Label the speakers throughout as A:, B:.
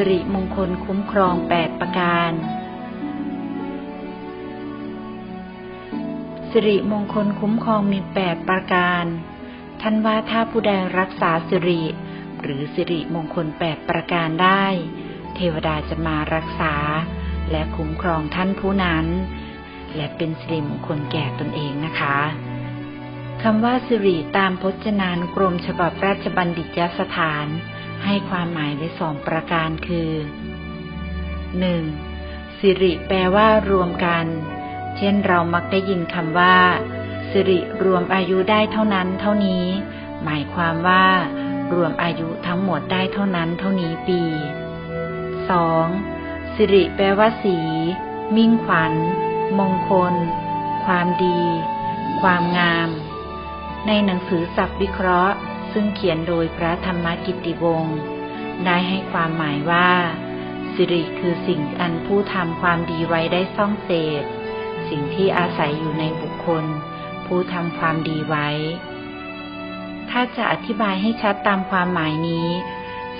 A: สิริมงคลคุ้มครอง8ปดประการ สิริมงคลคุ้มครองมี8ปดประการ ท่านว่าถ้าผู้ใดรักษาสิริ หรือสิริมงคล8ประการได้ เทวดาจะมารักษา และคุ้มครองท่านผู้นั้น และเป็นสิริมงคลแก่ตนเองนะคะคำว่าสิริตามพจนานุกรมฉบับราชบัณฑิตยสถาน ให้ความหมายไว้สองประการคือ 1. สิริแปลว่ารวมกัน เช่นเรามักได้ยินคำว่า สิริรวมอายุได้เท่านั้นเท่านี้ หมายความว่า รวมอายุทั้งหมดได้เท่านั้นเท่านี้ปี 2. สิริแปลว่าสี มิ่งขวัญ มงคล ความดี ความงาม ในหนังสือสับวิเคราะห์ ซึ่งเขียนโดยพระธรรมกิติวงศ์ได้ให้ความหมายว่า สิริคือสิ่งอันผู้ทำความดีไว้ได้ซ่องเสพสิ่งที่อาศัยอยู่ในบุคคล ผู้ทำความดีไว้ ถ้าจะอธิบายให้ชัดตามความหมายนี้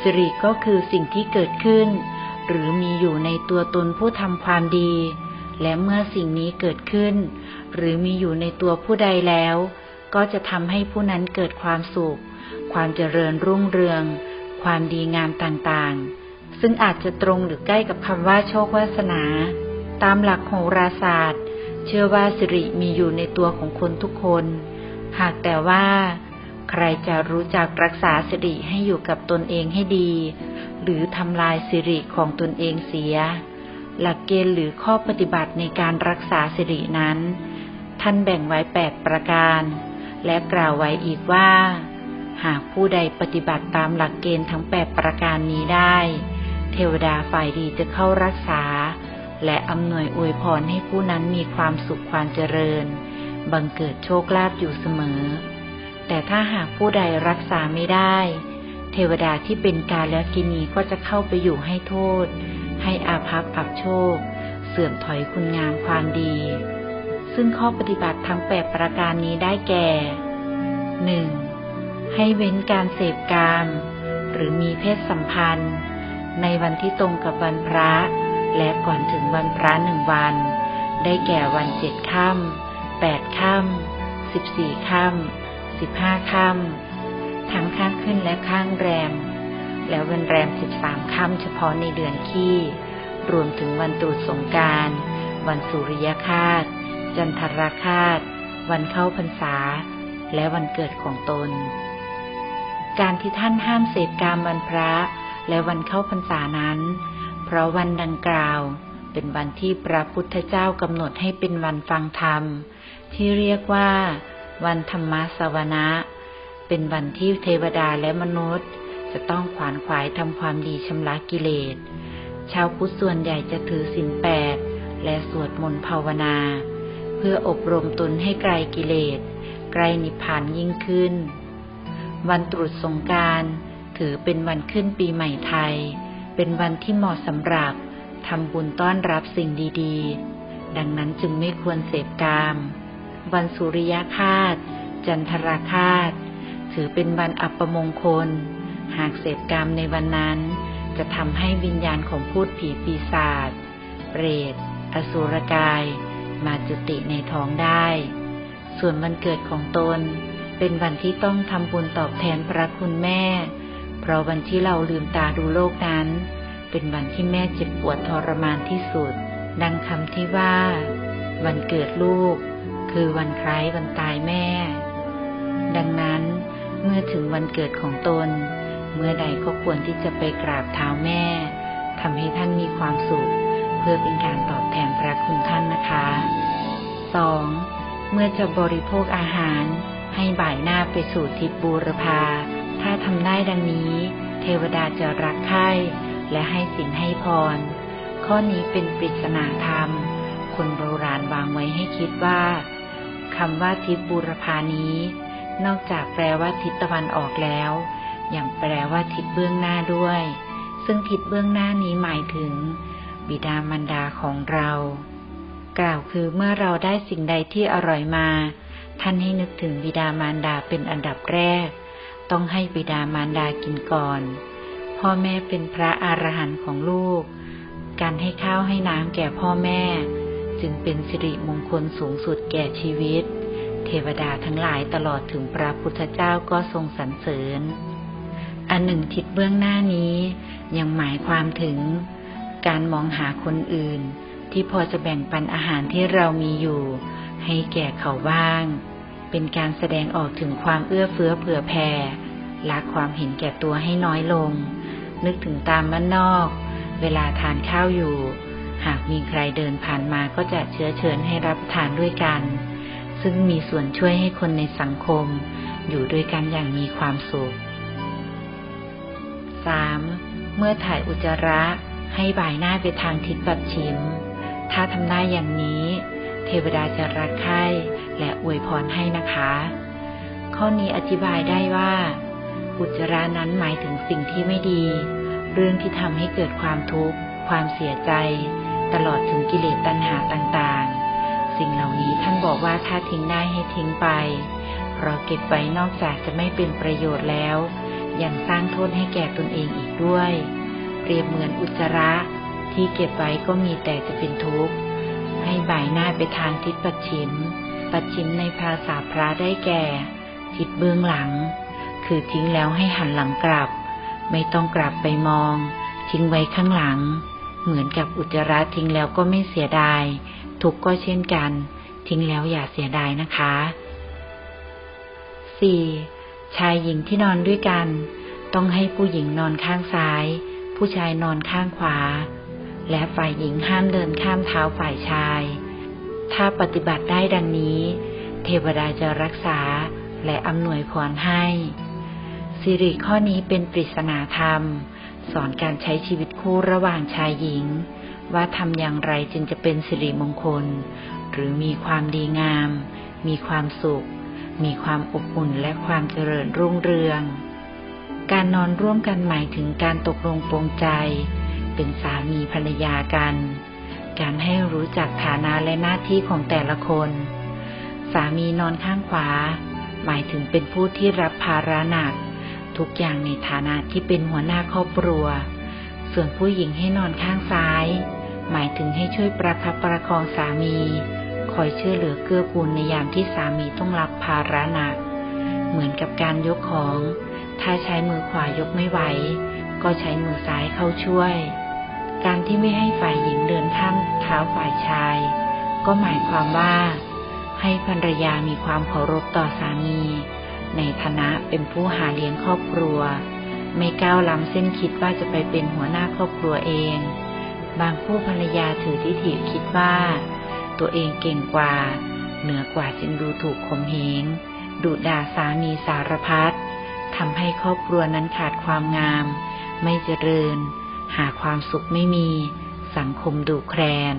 A: สิริก็คือสิ่งที่เกิดขึ้น หรือมีอยู่ในตัวตนผู้ทำความดี และเมื่อสิ่งนี้เกิดขึ้น หรือมีอยู่ในตัวผู้ใดแล้ว ก็จะทำให้ผู้นั้นเกิดความสุข ความเจริญรุ่งเรือง ความดีงามต่างๆ ซึ่งอาจจะตรงหรือใกล้กับคำว่าโชควาสนา ตามหลักโหราศาสตร์ เชื่อว่าสิริมีอยู่ในตัวของคนทุกคน หากแต่ว่า ใครจะรู้จักรักษาสิริให้อยู่กับตนเองให้ดี หรือทำลายสิริของตนเองเสีย หลักเกณฑ์หรือข้อปฏิบัติในการรักษาสิรินั้น ท่านแบ่งไว้แปดประการ และกล่าวไว้อีกว่า หากผู้ใดปฏิบัติตามหลักเกณฑ์ทั้งแปดประการนี้ได้ เทวดาฝ่ายดีจะเข้ารักษา และอำนวยอวยพรให้ผู้นั้นมีความสุขความเจริญ บังเกิดโชคลาภอยู่เสมอ แต่ถ้าหากผู้ใดรักษาไม่ได้ เทวดาที่เป็นกาลกินีก็จะเข้าไปอยู่ให้โทษ ให้อาภัพอับโชค เสื่อมถอยคุณงามความดี ซึ่งข้อปฏิบัติทั้งแปดประการนี้ได้แก่ 1. ให้เว้นการเสพกาม หรือมีเพศสัมพันธ์ ในวันที่ตรงกับวันพระ และก่อนถึงวันพระหนึ่งวัน ได้แก่วันเจ็ดค่ำแปดค่ำสิบสี่ค่ำสิบห้าค่ำทั้งข้างขึ้นและข้างแรม และวันแรมสิบสามค่ำเฉพาะในเดือนขี้รวมถึงวันตรุษสงการ วันสุริยคาต จันทรคาต วันเข้าพรรษา และวันเกิดของตน การที่ท่านห้ามเสพกามวันพระ และวันเข้าพรรษานั้น เพราะวันดังกล่าวเป็นวันที่พระพุทธเจ้ากำหนดให้เป็นวันฟังธรรม ที่เรียกว่า วันธรรมสวนะ เป็นวันที่เทวดาและมนุษย์ จะต้องขวานขวายทำความดีชำระกิเลส ชาวพุทธส่วนใหญ่จะถือศีลแปดและสวดมนต์ภาวนา เพื่ออบรมตนให้ไกลกิเลส ไกลนิพพานยิ่งขึ้น วันตรุษสงการถือเป็นวันขึ้นปีใหม่ไทย เป็นวันที่เหมาะสำหรับทำบุญต้อนรับสิ่งดีๆ ดังนั้นจึงไม่ควรเสพกาม วันสุริยคาต จันทราคาต ถือเป็นวันอัปมงคล หากเสพกามในวันนั้น จะทำให้วิญญาณของพูดผีปีศาจ เปรต อสุรกาย มาจุติในท้องได้ ส่วนวันเกิดของตน เป็นวันที่ต้องทำบุญตอบแทนพระคุณแม่ เพราะวันที่เราลืมตาดูโลกนั้น เป็นวันที่แม่เจ็บปวดทรมานที่สุด ดังคำที่ว่า วันเกิดลูก คือวันคล้ายวันตายแม่ ดังนั้นเมื่อถึงวันเกิดของตน เมื่อใดก็ควรที่จะไปกราบเท้าแม่ทำให้ท่านมีความสุข เพื่อเป็นการตอบแทนพระคุณท่านนะคะ 2. เมื่อจะบริโภคอาหาร ให้บ่ายหน้าไปสู่ทิศบูรพา ถ้าทำได้ดังนี้ เทวดาจะรักใคร่และให้สินให้พร ข้อนี้เป็นปริศนาธรรม คนโบราณวางไว้ให้คิดว่าคำว่าทิศบูรพานี้ นอกจากแปลว่าทิศตะวันออกแล้วยังแปลว่าทิศเบื้องหน้าด้วย ซึ่งทิศเบื้องหน้านี้หมายถึง บิดามารดาของเรา กล่าวคือเมื่อเราได้สิ่งใดที่อร่อยมา ท่านให้นึกถึงบิดามารดาเป็นอันดับแรก ต้องให้บิดามารดากินก่อน พ่อแม่เป็นพระอรหันต์ของลูก การให้ข้าวให้น้ำแก่พ่อแม่ จึงเป็นสิริมงคลสูงสุดแก่ชีวิต เทวดาทั้งหลายตลอดถึงพระพุทธเจ้าก็ทรงสรรเสริญ อันหนึ่งทิศเบื้องหน้านี้ยังหมายความถึง การมองหาคนอื่นที่พอจะแบ่งปันอาหารที่เรามีอยู่ ให้แก่เขาบ้าง เป็นการแสดงออกถึงความเอื้อเฟื้อเผื่อแผ่ละความเห็นแก่ตัวให้น้อยลง นึกถึงตามบ้านนอก เวลาทานข้าวอยู่ หากมีใครเดินผ่านมาก็จะเชื้อเชิญให้รับทานด้วยกัน ซึ่งมีส่วนช่วยให้คนในสังคม อยู่ด้วยกันอย่างมีความสุข 3. เมื่อถ่ายอุจจาระให้บ่ายหน้าไปทางทิศปัดชิม ถ้าทำได้อย่างนี้ เทวดาจะรักใคร่และอวยพรให้นะคะ ข้อนี้อธิบายได้ว่า อุจจาระนั้นหมายถึงสิ่งที่ไม่ดี เรื่องที่ทำให้เกิดความทุกข์ ความเสียใจ ตลอดถึงกิเลสตัณหาต่างๆ สิ่งเหล่านี้ท่านบอกว่าถ้าทิ้งได้ให้ทิ้งไปเพราะเก็บไว้นอกจากจะไม่เป็นประโยชน์แล้ว ยังสร้างโทษให้แก่ตนเองอีกด้วย เปรียบเหมือนอุจจาระที่เก็บไว้ก็มีแต่จะเป็นทุกข์ ให้บ่ายหน้าไปทางทิศปัจฉิม ปัจฉิมในภาษาพระได้แก่ ทิศเบื้องหลัง คือทิ้งแล้วให้หันหลังกลับ ไม่ต้องกลับไปมอง ทิ้งไว้ข้างหลัง เหมือนกับอุจจาระทิ้งแล้วก็ไม่เสียดาย ทุกข์ก็เช่นกัน ทิ้งแล้วอย่าเสียดายนะคะ 4. ชายหญิงที่นอนด้วยกัน ต้องให้ผู้หญิงนอนข้างซ้าย ผู้ชายนอนข้างขวา และฝ่ายหญิงห้ามเดินข้ามเท้าฝ่ายชาย ถ้าปฏิบัติได้ดังนี้ เทวดาจะรักษาและอำนวยพรให้ สิริข้อนี้เป็นปริศนาธรรม สอนการใช้ชีวิตคู่ระหว่างชายหญิง ว่าทำอย่างไรจึงจะเป็นสิริมงคล หรือมีความดีงาม มีความสุข มีความอบอุ่นและความเจริญรุ่งเรือง การนอนร่วมกันหมายถึงการตกลงปรงใจ เป็นสามีภรรยากัน การให้รู้จักฐานะและหน้าที่ของแต่ละคน สามีนอนข้างขวา หมายถึงเป็นผู้ที่รับภาระหนัก ทุกอย่างในฐานะที่เป็นหัวหน้าครอบครัว ส่วนผู้หญิงให้นอนข้างซ้าย หมายถึงให้ช่วยประคับประคองสามี คอยช่วยเหลือเกื้อกูลในยามที่สามีต้องรับภาระหนัก เหมือนกับการยกของ ถ้าใช้มือขวายกไม่ไหวก็ใช้มือซ้ายเข้าช่วย การที่ไม่ให้ฝ่ายหญิงเดินข้ามเท้าฝ่ายชาย ก็หมายความว่า ให้ภรรยามีความเคารพต่อสามี ในฐานะเป็นผู้หาเลี้ยงครอบครัว ไม่ก้าวล้ำเส้นคิดว่าจะไปเป็นหัวหน้าครอบครัวเอง บางคู่ภรรยาถือทิฐิคิดว่า ตัวเองเก่งกว่า เหนือกว่าจึงดูถูกข่มเหงดุด่าสามีสารพัดทำให้ครอบครัวนั้นขาดความงาม ไม่เจริญ หาความสุขไม่มี สังคมดุแคลน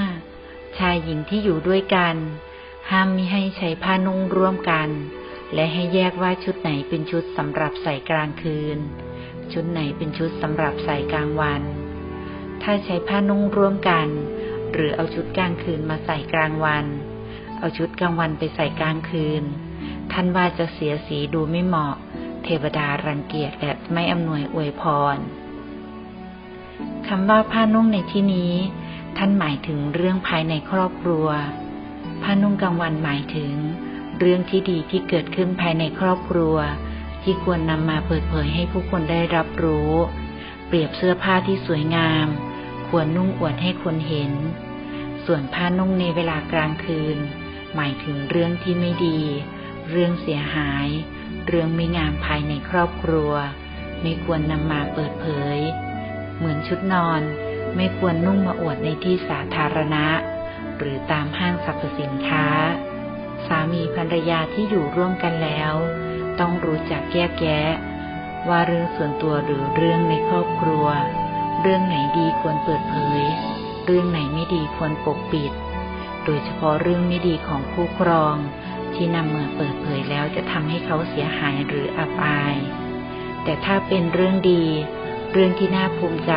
A: 5. ชายหญิงที่อยู่ด้วยกัน ห้ามมิให้ใช้ผ้านุ่งร่วมกัน และให้แยกว่าชุดไหนเป็นชุดสำหรับใส่กลางคืน ชุดไหนเป็นชุดสำหรับใส่กลางวัน ถ้าใช้ผ้านุ่งร่วมกัน หรือเอาชุดกลางคืนมาใส่กลางวัน เอาชุดกลางวันไปใส่กลางคืน ท่านว่าจะเสียสีดูไม่เหมาะ เทวดารังเกียจและไม่อำนวยอวยพรคำว่าผ้านุ่งในที่นี้ ท่านหมายถึงเรื่องภายในครอบครัว ผ้านุ่งกลางวันหมายถึง เรื่องที่ดีที่เกิดขึ้นภายในครอบครัว ที่ควรนำมาเปิดเผยให้ผู้คนได้รับรู้ เปรียบเสื้อผ้าที่สวยงาม ควรนุ่งอวดให้คนเห็น ส่วนผ้านุ่งในเวลากลางคืน หมายถึงเรื่องที่ไม่ดี เรื่องเสียหาย เรื่องไม่งามภายในครอบครัว ไม่ควรนำมาเปิดเผย เหมือนชุดนอน ไม่ควรนุ่งมาอวดในที่สาธารณะ หรือตามห้างสรรพสินค้า สามีภรรยาที่อยู่ร่วมกันแล้ว ต้องรู้จักแยกแยะ ว่าเรื่องส่วนตัวหรือเรื่องในครอบครัว เรื่องไหนดีควรเปิดเผย เรื่องไหนไม่ดีควรปกปิด โดยเฉพาะเรื่องไม่ดีของคู่ครอง ที่นำมาเปิดเผยแล้วจะทำให้เขาเสียหายหรืออับอาย แต่ถ้าเป็นเรื่องดี เรื่องที่น่าภูมิใจ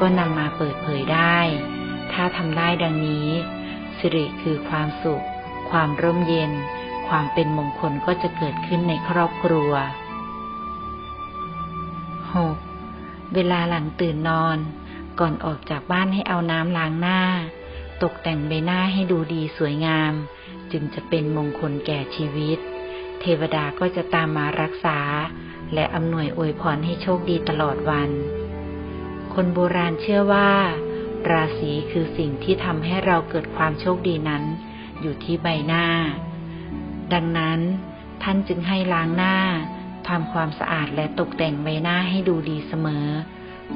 A: ก็นำมาเปิดเผยได้ ถ้าทำได้ดังนี้ สิริคือความสุข ความร่มเย็น ความเป็นมงคลก็จะเกิดขึ้นในครอบครัว 6. เวลาหลังตื่นนอน ก่อนออกจากบ้านให้เอาน้ำล้างหน้า ตกแต่งใบหน้าให้ดูดีสวยงาม จึงจะเป็นมงคลแก่ชีวิต เทวดาก็จะตามมารักษา และอำนวยอวยพรให้โชคดีตลอดวัน คนโบราณเชื่อว่า ราศีคือสิ่งที่ทำให้เราเกิดความโชคดีนั้น อยู่ที่ใบหน้า ดังนั้นท่านจึงให้ล้างหน้าทำความสะอาดและตกแต่งใบหน้าให้ดูดีเสมอ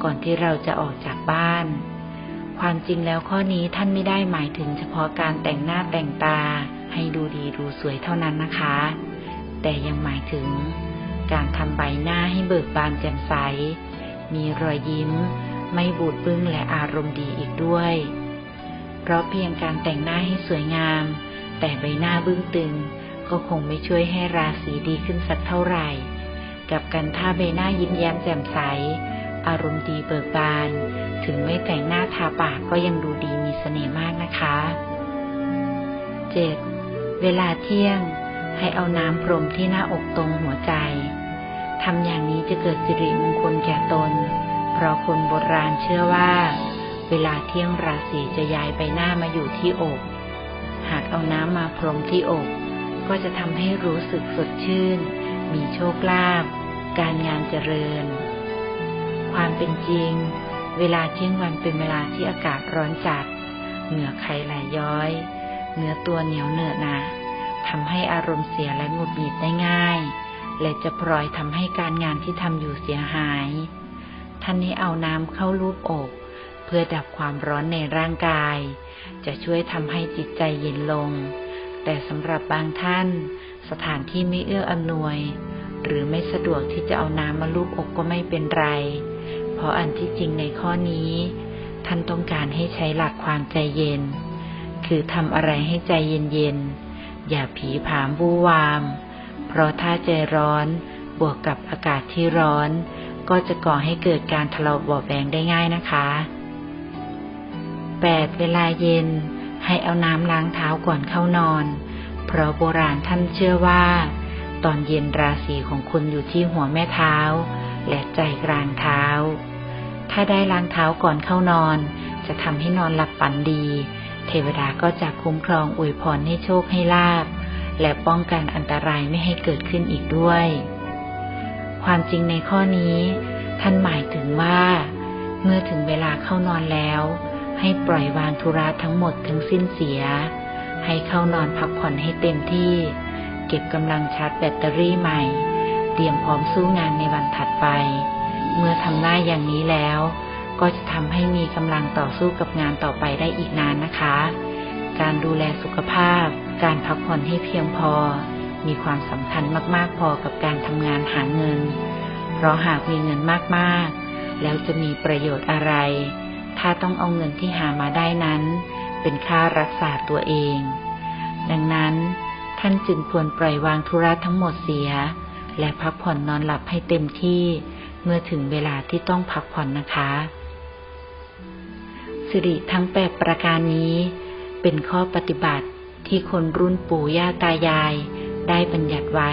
A: ก่อนที่เราจะออกจากบ้าน ความจริงแล้วข้อนี้ท่านไม่ได้หมายถึงเฉพาะการแต่งหน้าแต่งตา ให้ดูดีดูสวยเท่านั้นนะคะ แต่ยังหมายถึง การทำใบหน้าให้เบิกบานแจ่มใส มีรอยยิ้ม ไม่บูดบึ้งและอารมณ์ดีอีกด้วย เพราะเพียงการแต่งหน้าให้สวยงาม แต่ใบหน้าบึ้งตึง ก็คงไม่ช่วยให้ราศีดีขึ้นสักเท่าไหร่ กับกันถ้าใบหน้ายิ้มแย้มแจ่มใส อารมณ์ดีเบิกบาน ถึงไม่แต่งหน้าทาปากก็ยังดูดีมีเสน่ห์มากนะคะ 7. เวลาเที่ยงให้เอาน้ำพรมที่หน้าอกตรงหัวใจ ทำอย่างนี้จะเกิดสิริมงคลแก่ตน เพราะคนโบราณเชื่อว่า เวลาเที่ยงราศีจะย้ายไปหน้ามาอยู่ที่อก หากเอาน้ำมาพรมที่อก ก็จะทำให้รู้สึกสดชื่น มีโชคลาภ การงานเจริญ ความเป็นจริง เวลาเที่ยงวันเป็นเวลาที่อากาศร้อนจัด เหงื่อไขไหลย้อย เนื้อตัวเหนียวเหนอะหนะทำให้อารมณ์เสียและหงุดหงิดได้ง่าย และจะปล่อยทำให้การงานที่ทำอยู่เสียหาย ท่านให้เอาน้ำเข้ารูปอก เพื่อดับความร้อนในร่างกาย จะช่วยทำให้จิตใจเย็นลง แต่สำหรับบางท่าน สถานที่ไม่เอื้ออำนวย หรือไม่สะดวกที่จะเอาน้ำมาลูบอกก็ไม่เป็นไร เพราะอันที่จริงในข้อนี้ ท่านต้องการให้ใช้หลักความใจเย็น คือทำอะไรให้ใจเย็นๆ อย่าผีผามบูวาม เพราะถ้าใจร้อนบวกกับอากาศที่ร้อน ก็จะก่อให้เกิดการทะเลาะบาแวงได้ง่ายนะคะ 8. เวลาเย็นให้เอาน้ำล้างเท้าก่อนเข้านอน เพราะโบราณท่านเชื่อว่า ตอนเย็นราศีของคุณอยู่ที่หัวแม่เท้า และใจกลางเท้า ถ้าได้ล้างเท้าก่อนเข้านอน จะทำให้นอนหลับฝันดี เทวดาก็จะคุ้มครองอวยพรให้โชคให้ลาบ และป้องกันอันตรายไม่ให้เกิดขึ้นอีกด้วย ความจริงในข้อนี้ ท่านหมายถึงว่า เมื่อถึงเวลาเข้านอนแล้ว ให้ปล่อยวางธุระทั้งหมดทั้งสิ้นเสีย ให้เข้านอนพักผ่อนให้เต็มที่ เก็บกำลังชาร์จแบตเตอรี่ใหม่ เตรียมพร้อมสู้งานในวันถัดไป เมื่อทำได้อย่างนี้แล้ว ก็จะทำให้มีกำลังต่อสู้กับงานต่อไปได้อีกนานนะคะ การดูแลสุขภาพ การพักผ่อนให้เพียงพอ มีความสำคัญมากๆพอกับการทำงานหาเงิน เพราะหากมีเงินมากๆ แล้วจะมีประโยชน์อะไร ถ้าต้องเอาเงินที่หามาได้นั้น เป็นค่ารักษาตัวเอง ดังนั้น ท่านจึงควรปล่อยวางธุระทั้งหมดเสีย และพักผ่อนนอนหลับให้เต็มที่เมื่อถึงเวลาที่ต้องพักผ่อนนะคะ สิริทั้งแปดประการนี้ เป็นข้อปฏิบัติที่คนรุ่นปู่ย่าตายาย ได้บัญญัติไว้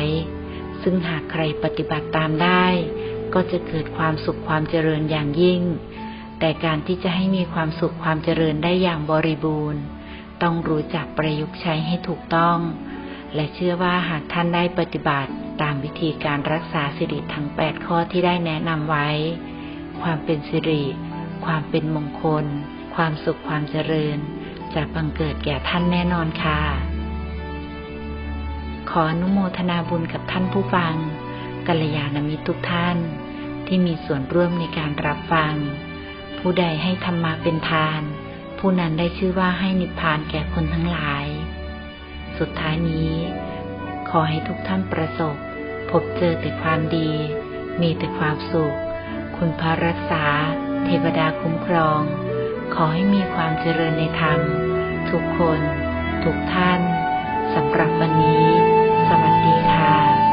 A: ซึ่งหากใครปฏิบัติตามได้ ก็จะเกิดความสุขความเจริญอย่างยิ่ง แต่การที่จะให้มีความสุขความเจริญได้อย่างบริบูรณ์ ต้องรู้จักประยุกต์ใช้ให้ถูกต้อง และเชื่อว่าหากท่านได้ปฏิบัติตามวิธีการรักษาสิริทั้ง 8 ข้อที่ได้แนะนำไว้ ความเป็นสิริ ความเป็นมงคล ความสุขความเจริญจะบังเกิดแก่ท่านแน่นอนค่ะ ขออนุโมทนาบุญกับท่านผู้ฟัง กัลยาณมิตรทุกท่าน ที่มีส่วนร่วมในการรับฟัง ผู้ใดให้ธรรมะเป็นทาน ผู้นั้นได้ชื่อว่าให้นิพพานแก่คนทั้งหลาย สุดท้ายนี้ ขอให้ทุกท่านประสบ พบเจอแต่ความดี มีแต่ความสุข คุณพระรักษา เทวดาคุ้มครอง ขอให้มีความเจริญในธรรม ทุกคน ทุกท่าน สำหรับวันนี้ สวัสดีค่ะ